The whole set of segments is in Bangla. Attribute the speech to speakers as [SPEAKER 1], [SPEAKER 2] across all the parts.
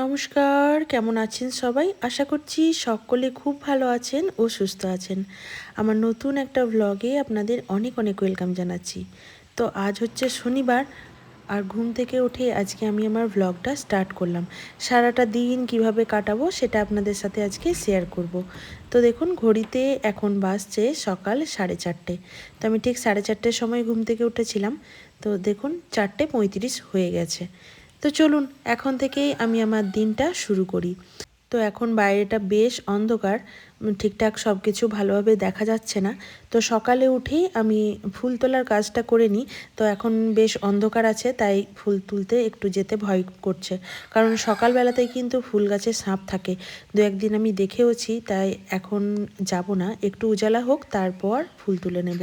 [SPEAKER 1] নমস্কার, কেমন আছেন সবাই? আশা করছি সকলে খুব ভালো আছেন ও সুস্থ আছেন। আমার নতুন একটা ব্লগে আপনাদের অনেক অনেক ওয়েলকাম জানাচ্ছি। তো আজ হচ্ছে শনিবার, আর ঘুম থেকে উঠে আজকে আমি আমার ব্লগটা স্টার্ট করলাম। সারাটা দিন কীভাবে কাটাবো সেটা আপনাদের সাথে আজকে শেয়ার করব। তো দেখুন, ঘড়িতে এখন বাজছে সকাল সাড়ে চারটে। তো আমি ঠিক সাড়ে চারটের সময় ঘুম থেকে উঠেছিলাম। তো দেখুন, চারটে পঁয়ত্রিশ হয়ে গেছে। তো চলুন, এখন থেকেই আমি আমার দিনটা শুরু করি। তো এখন বাইরেটা বেশ অন্ধকার ঠিকঠাক সব কিছু ভালোভাবে দেখা যাচ্ছে না। তো সকালে উঠেই আমি ফুল তোলার কাজটা করে নিই। তো এখন বেশ অন্ধকার আছে, তাই ফুল তুলতে একটু যেতে ভয় করছে। কারণ সকালবেলাতেই কিন্তু ফুল গাছে সাপ থাকে। দু একদিন আমি দেখেওছি, তাই এখন যাব না। একটু উজালা হোক, তারপর ফুল তুলে নেব।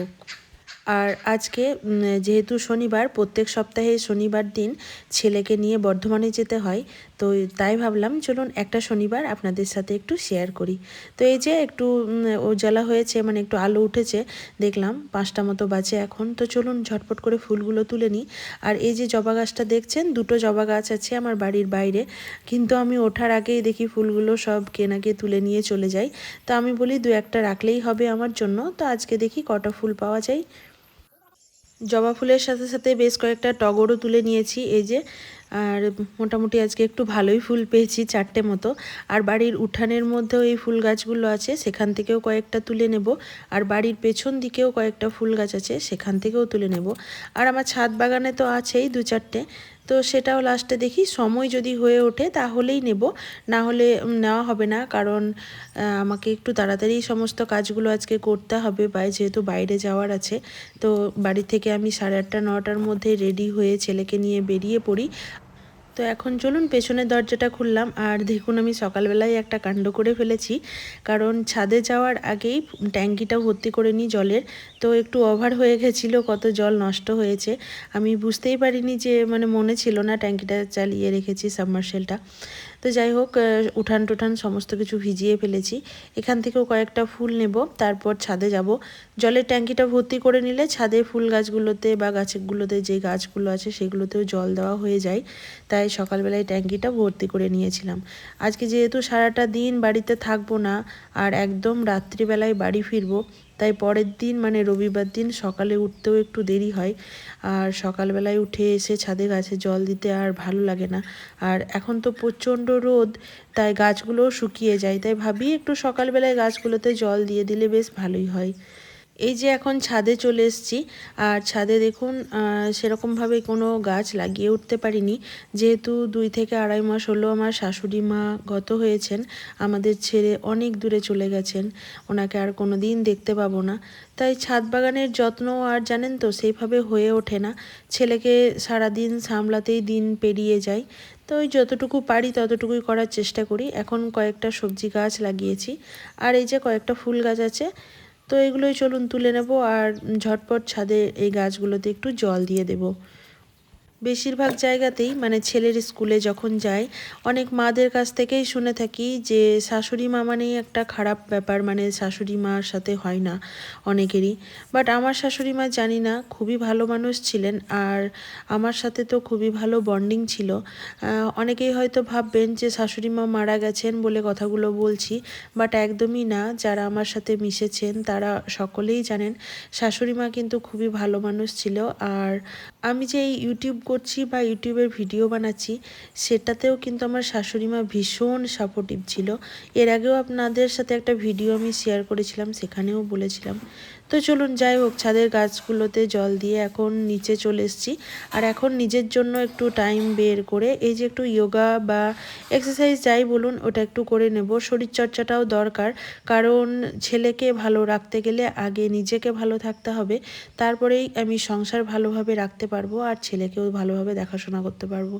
[SPEAKER 1] আর আজকে যেহেতু শনিবার, প্রত্যেক সপ্তাহে শনিবার দিন ছেলেকে নিয়ে বর্ধমানে যেতে হয়, তো তাই ভাবলাম চলুন একটা শনিবার আপনাদের সাথে একটু শেয়ার করি। তো এই যে একটু ওজালা হয়েছে মানে একটু আলো উঠেছে, দেখলাম পাঁচটা মতো বাজে এখন, তো চলুন ঝটপট করে ফুলগুলো তুলে নিই। আর এই যে জবা গাছটা দেখছেন, দুটো জবা গাছ আছে আমার বাড়ির বাইরে, কিন্তু আমি ওঠার আগেই দেখি ফুলগুলো সব কেনাকে তুলে নিয়ে চলে যাই তো আমি বলি দু একটা রাখলেই হবে আমার জন্য, তো আজকে দেখি কটা ফুল পাওয়া যায়। জবা ফুলের সাথে সাথে বেশ কয়েকটা টগরও তুলে নিয়েছি, এই যে। আর মোটামুটি আজকে একটু ভালোই ফুল পেয়েছি চারটে মতো। আর বাড়ির উঠানের মধ্যেও এই ফুল গাছগুলো আছে, সেখান থেকেও কয়েকটা তুলে নেব। আর বাড়ির পেছন দিকেও কয়েকটা ফুল গাছ আছে, সেখান থেকেও তুলে নেব। আর আমার ছাদ বাগানে তো আছেই দু চারটে। তো সেটাও লাস্টে দেখি, সময় যদি হয়ে ওঠে তাহলেই নেব না হলে নেওয়া হবে না। কারণ আমাকে একটু তাড়াতাড়ি সমস্ত কাজগুলো আজকে করতে হবে, বা যেহেতু বাইরে যাওয়ার আছে, তো বাড়ি থেকে আমি সাড়ে আটটা, নটার মধ্যে রেডি হয়ে ছেলেকে নিয়ে বেরিয়ে পড়ি। তো এখন চলুন পেছনের দরজাটা খুললাম। আর দেখুন, আমি সকালবেলায় একটা কাণ্ড করে ফেলেছি। কারণ ছাদে যাওয়ার আগেই ট্যাঙ্কিটা ভর্তি করে নিই জলের। তো একটু ওভার হয়ে গেছিল, কত জল নষ্ট হয়েছে। আমি বুঝতেই পারিনি যে মানে মনে ছিল না ট্যাঙ্কিটা চালিয়ে রেখেছি সাবমার্শেলটা তো যাই হোক উঠান টুঠান সমস্ত কিছু ভিজিয়ে ফেলেছি। এখান থেকেও কয়েকটা ফুল নেব, তারপর ছাদে যাব। জলের ট্যাঙ্কিটা ভর্তি করে নিলে ছাদে ফুল গাছগুলোতে বা গাছগুলোতে যে গাছগুলো আছে সেগুলোতেও জল দেওয়া হয়ে যায়। তাই সকালবেলায় ট্যাঙ্কিটা ভর্তি করে নিয়েছিলাম। আজকে যেহেতু সারাটা দিন বাড়িতে থাকব না, আর একদম রাত্রিবেলায় বাড়ি ফিরবো, তাই পরের দিন মানে রবিবার দিন সকালে উঠতেও একটু দেরি হয়। আর সকালবেলায় উঠে এসে ছাদে গাছে জল দিতে আর ভালো লাগে না। আর এখন তো প্রচণ্ড রোদ, তাই গাছগুলোও শুকিয়ে যায়। তাই ভাবি একটু সকালবেলায় গাছগুলোতে জল দিয়ে দিলে বেশ ভালোই হয়। এই যে এখন ছাদে চলে এসেছি, আর ছাদে দেখুন সেরকমভাবে কোনো গাছ লাগিয়ে উঠতে পারিনি। যেহেতু দুই থেকে আড়াই মাস হলো আমার শাশুড়ি মা গত হয়েছেন, আমাদের ছেড়ে অনেক দূরে চলে গেছেন, ওনাকে আর কোনো দিন দেখতে পাবো না। তাই ছাদ বাগানের যত্ন আর জানেন তো, সেইভাবে হয়ে ওঠে না। ছেলেকে সারাদিন সামলাতেই দিন পেরিয়ে যায়। তো ওই যতটুকু পারি ততটুকুই করার চেষ্টা করি। এখন কয়েকটা সবজি গাছ লাগিয়েছি। আর এই যে কয়েকটা ফুল গাছ আছে তো এগুলোই চলুন তুলে নেব আর ঝটপট ছাদে এই গাছগুলোতে একটু জল দিয়ে দেবো। বেশিরভাগ জায়গাতেই মানে ছেলের স্কুলে যখন যায়, অনেক মাদের কাছ থেকেই শুনে থাকি যে শাশুড়ি মা মানেই একটা খারাপ ব্যাপার মানে শাশুড়ি মার সাথে হয় না অনেকেরই। বাট আমার শাশুড়ি মা জানি না, খুবই ভালো মানুষ ছিলেন আর আমার সাথে তো খুবই ভালো বন্ডিং ছিল। অনেকেই হয়তো ভাববেন যে শাশুড়ি মা মারা গেছেন বলে কথাগুলো বলছি বাট একদমই না। যারা আমার সাথে মিশেছেন, তারা সকলেই জানেন, শাশুড়ি মা কিন্তু খুবই ভালো মানুষ ছিল। আর আমি যে এই ইউটিউব করছি বা ইউটিউবের ভিডিও বানাচ্ছি, সেটাতেও কিন্তু আমার শাশুড়ি মা ভীষণ সাপোর্টিভ ছিল। এর আগেও আপনাদের সাথে একটা ভিডিও আমি শেয়ার করেছিলাম, সেখানেও বলেছিলাম। তো চলুন, যাই হোক, ছাদের গাছগুলোতে জল দিয়ে এখন নিচে চলে এসেছি। আর এখন নিজের জন্য একটু টাইম বের করে এই যে একটু ইয়োগা বা এক্সারসাইজ যাই বলুন, ওটা একটু করে নেব। শরীরচর্চাটাও দরকার, কারণ ছেলেকে ভালো রাখতে গেলে আগে নিজেকে ভালো থাকতে হবে, তারপরেই আমি সংসার ভালোভাবে রাখতে পারব আর ছেলেকেও ভালোভাবে দেখাশোনা করতে পারব।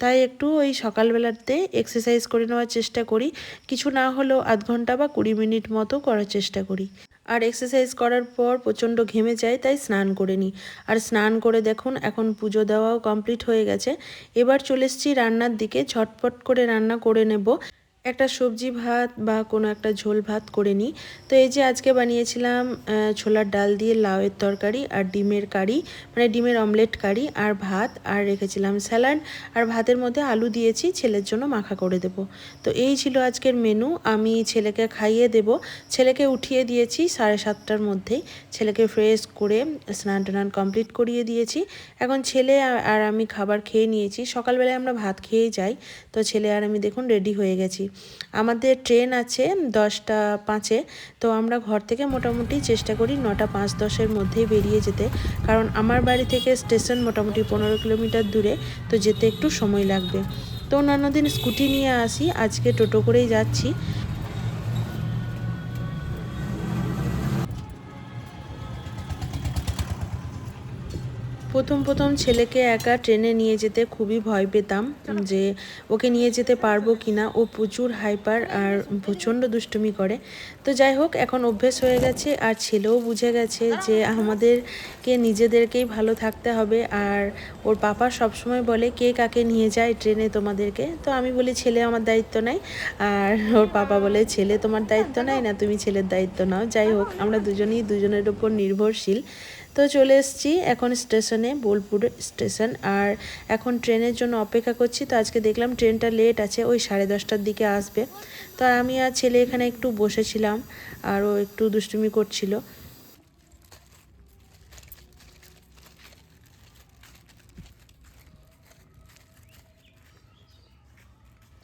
[SPEAKER 1] তাই একটু ওই সকালবেলাতে এক্সারসাইজ করে নেওয়ার চেষ্টা করি। কিছু না হলেও আধ ঘণ্টা বা কুড়ি মিনিট মতো করার চেষ্টা করি। আর এক্সারসাইজ করার পর প্রচণ্ড ঘেমে যায়, তাই স্নান করে নিই আর স্নান করে দেখুন, এখন পুজো দেওয়াও কমপ্লিট হয়ে গেছে। এবার চলে এসেছি রান্নার দিকে, ঝটপট করে রান্না করে নেব। একটা সবজি ভাত বা কোনো একটা ঝোল ভাত করে নিই। তো এই যে আজকে বানিয়েছিলাম ছোলার ডাল দিয়ে লাউয়ের তরকারি আর ডিমের কারি মানে ডিমের অমলেট কারি আর ভাত আর রেখেছিলাম স্যালাড আর ভাতের মধ্যে আলু দিয়েছি, ছেলের জন্য মাখা করে দেব। তো এই ছিল আজকের মেনু, আমি ছেলেকে খাইয়ে দেব। ছেলেকে উঠিয়ে দিয়েছি সাড়ে সাতটার মধ্যেই। ছেলেকে ফ্রেশ করে স্নান টান কমপ্লিট করিয়ে দিয়েছি। এখন ছেলে আর- আমি খাবার খেয়ে নিয়েছি। সকালবেলায় আমরা ভাত খেয়ে যাই। তো ছেলে আর আমি দেখুন রেডি হয়ে গেছি। আমাদের ট্রেন আছে দশটা পাঁচে, তো আমরা ঘর থেকে মোটামুটি চেষ্টা করি নটা পাঁচ দশের মধ্যেই বেরিয়ে যেতে। কারণ আমার বাড়ি থেকে স্টেশন মোটামুটি পনেরো কিলোমিটার দূরে, তো যেতে একটু সময় লাগবে। তো অন্যান্য দিন স্কুটি নিয়ে আসি, আজকে টোটো করেই যাচ্ছি। প্রথম প্রথম ছেলেকে একা ট্রেনে নিয়ে যেতে খুবই ভয় পেতাম যে ওকে নিয়ে যেতে পারব কি না ও প্রচুর হাইপার আর প্রচণ্ড দুষ্টুমি করে। তো যাই হোক, এখন অভ্যেস হয়ে গেছে আর ছেলেও বুঝে গেছে যে আমাদেরকে নিজেদেরকেই ভালো থাকতে হবে। আর ওর পাপা সবসময় বলে, কে কাকে নিয়ে যায় ট্রেনে তোমাদেরকে? তো আমি বলি, ছেলে আমার দায়িত্ব নাই। আর ওর পাপা বলে, ছেলে তোমার দায়িত্ব নাই না, তুমি ছেলের দায়িত্ব নাও। যাই হোক, আমরা দুজনেই দুজনের উপর নির্ভরশীল। তো চলে এসেছি এখন স্টেশনে, বোলপুর স্টেশন। আর এখন ট্রেনের জন্য অপেক্ষা করছি, তো আজকে দেখলাম ট্রেনটা লেট আছে, ওই সাড়ে দশটার দিকে আসবে। তো আমি আর ছেলে এখানে একটু বসেছিলাম, আর ও একটু দুষ্টুমি করছিল।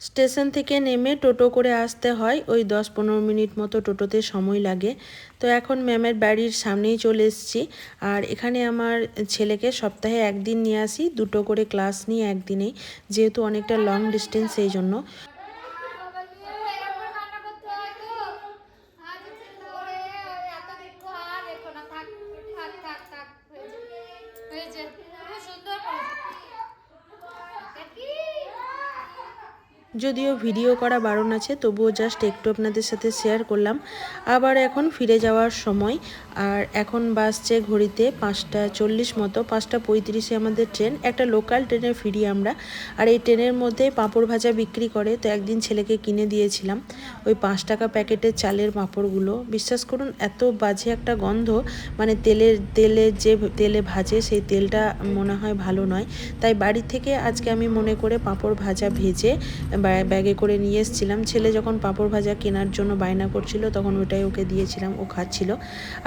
[SPEAKER 1] স্টেশন থেকে নেমে টোটো করে আসতে হয়। ওই দশ পনেরো মিনিট মতো টোটোতে সময় লাগে। তো এখন ম্যামের বাড়ির সামনেই চলে এসেছি। আর এখানে আমার ছেলেকে সপ্তাহে একদিন নিয়ে আসি। দুটো করে ক্লাস নিয়ে একদিনেই, যেহেতু অনেকটা লং ডিস্টেন্স সেই জন্য
[SPEAKER 2] এরকম রান্না করতে হয় তো আজ হচ্ছে করে এত দেখো আর রেখো না থাক থাক থাক থাক হয়েছে হয়েছে খুব সুন্দর দেখি
[SPEAKER 1] যদিও ভিডিও করা বারণ আছে, তবুও জাস্ট একটু আপনাদের সাথে শেয়ার করলাম। আবার এখন ফিরে যাওয়ার সময়, আর এখন বাসছে ঘড়িতে পাঁচটা চল্লিশ মতো, পাঁচটা পঁয়ত্রিশে আমাদের ট্রেন একটা লোকাল ট্রেনে ফিরি আমরা। আর এই ট্রেনের মধ্যে পাঁপড় ভাজা বিক্রি করে, তো একদিন ছেলেকে কিনে দিয়েছিলাম। ওই পাঁচ টাকা প্যাকেটের চালের পাঁপড়গুলো। বিশ্বাস করুন, এত বাজে একটা গন্ধ মানে তেলের, তেলে যে তেলে ভাজে, সেই তেলটা মনে হয় ভালো নয়। তাই বাড়ি থেকে আজকে আমি মনে করে পাঁপড় ভাজা ভেজে ব্যাগে করে নিয়ে এসেছিলাম। ছেলে যখন পাঁপড় ভাজা কেনার জন্য বায়না করছিল, তখন ওটাই ওকে দিয়েছিলাম, ও খাচ্ছিল।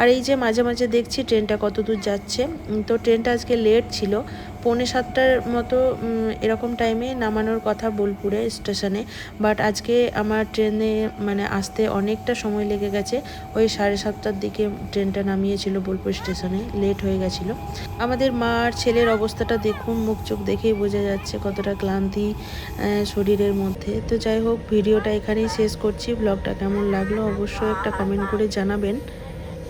[SPEAKER 1] আর এই যে মাঝে মাঝে দেখছি ট্রেনটা কত দূর যাচ্ছে। তো ট্রেনটা আজকে লেট ছিল। পৌনে সাতটার মতো এরকম টাইমে নামানোর কথা বোলপুরে স্টেশনে। বাট আজকে আমার ট্রেনে মানে আসতে অনেকটা সময় লেগে গেছে। ওই সাড়ে সাতটার দিকে ট্রেনটা নামিয়েছিল বোলপুর স্টেশনে লেট হয়ে গেছিল। আমাদের মা আর ছেলের অবস্থাটা দেখুন, মুখ চোখ দেখেই বোঝা যাচ্ছে কতটা ক্লান্তি শরীরের মধ্যে। তো যাই হোক, ভিডিওটা এখানেই শেষ করছি। ব্লগটা কেমন লাগল অবশ্যই একটা কমেন্ট করে জানাবেন।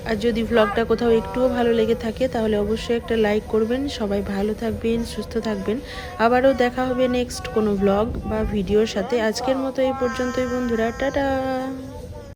[SPEAKER 1] আর যদি ভ্লগটা কোথাও একটুও ভালো লেগে থাকে, তাহলে অবশ্যই একটা লাইক করবেন। সবাই ভালো থাকবেন, সুস্থ থাকবেন। আবারও দেখা হবে নেক্সট কোনো ভ্লগ বা ভিডিওর সাথে। আজকের মতো এই পর্যন্তই বন্ধুরা। টাটা!